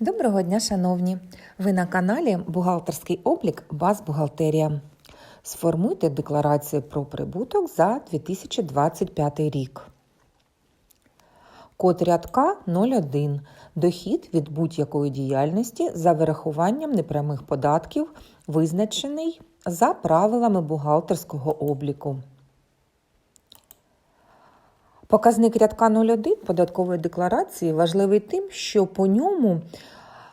Доброго дня, шановні! Ви на каналі Бухгалтерський облік Баз Бухгалтерія. Сформуйте декларацію про прибуток за 2025 рік. Код рядка 01. Дохід від будь-якої діяльності за вирахуванням непрямих податків, визначений за правилами бухгалтерського обліку. Показник рядка 01 податкової декларації важливий тим, що по ньому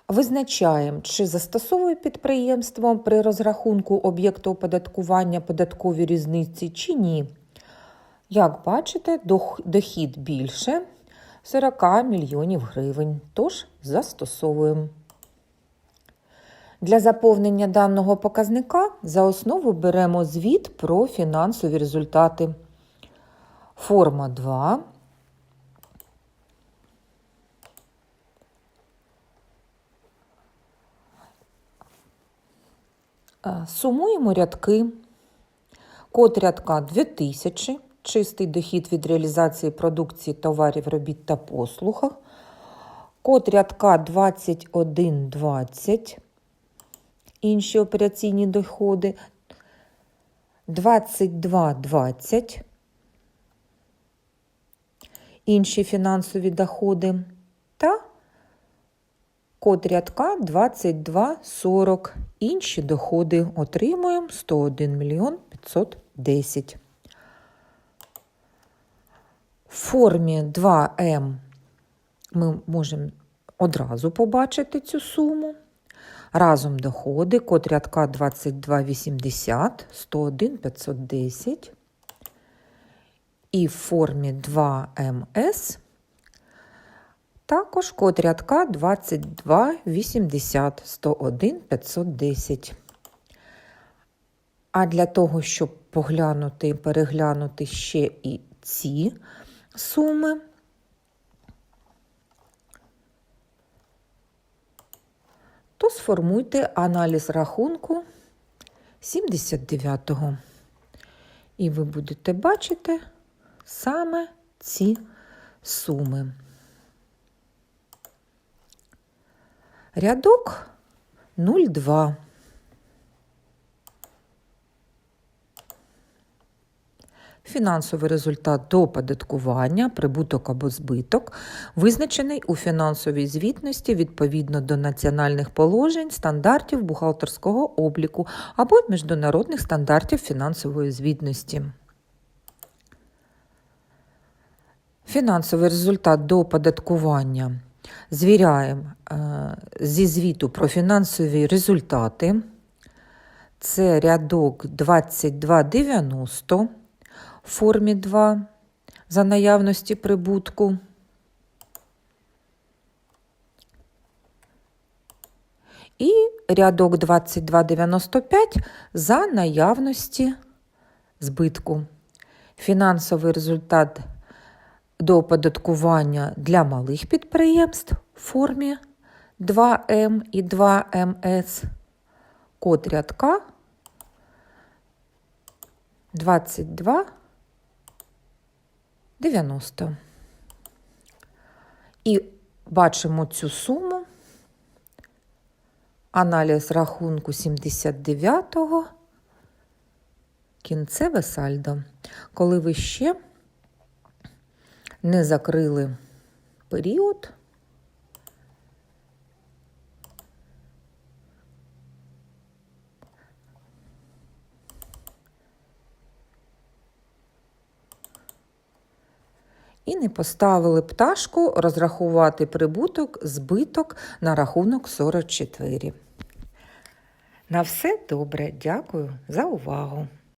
визначаємо, чи застосовує підприємство при розрахунку об'єкту оподаткування податкові різниці чи ні. Як бачите, дохід більше 40 мільйонів гривень, тож застосовуємо. Для заповнення даного показника за основу беремо звіт про фінансові результати. Форма 2. Е, сумуємо рядки. Код рядка 2000, чистий дохід від реалізації продукції товарів, робіт та послуг. Код рядка 2120, інші операційні доходи 2220 інші фінансові доходи та код рядка 2240. Інші доходи отримуємо 101 мільйон 510. В формі 2М ми можемо одразу побачити цю суму. Разом доходи, код рядка 2280, 101 510 і в формі 2МС. Також код рядка 2280 101 510. А для того, щоб поглянути і переглянути ще і ці суми, то сформуйте аналіз рахунку 79-го. І ви будете бачити, саме ці суми. Рядок 0,2. Фінансовий результат до оподаткування, прибуток або збиток, визначений у фінансовій звітності відповідно до національних положень, стандартів бухгалтерського обліку або міжнародних стандартів фінансової звітності. Фінансовий результат до оподаткування звіряємо е, зі звіту про фінансові результати. Це рядок 2290 в формі 2 за наявності прибутку. І рядок 2295 за наявності збитку. Фінансовий результат до оподаткування для малих підприємств в формі 2М і 2МС, код рядка 22 90. І бачимо цю суму. Аналіз рахунку 79-го, кінцеве сальдо. Коли ви ще не закрили період. І не поставили пташку розрахувати прибуток, збиток на рахунок 44. На все добре. Дякую за увагу.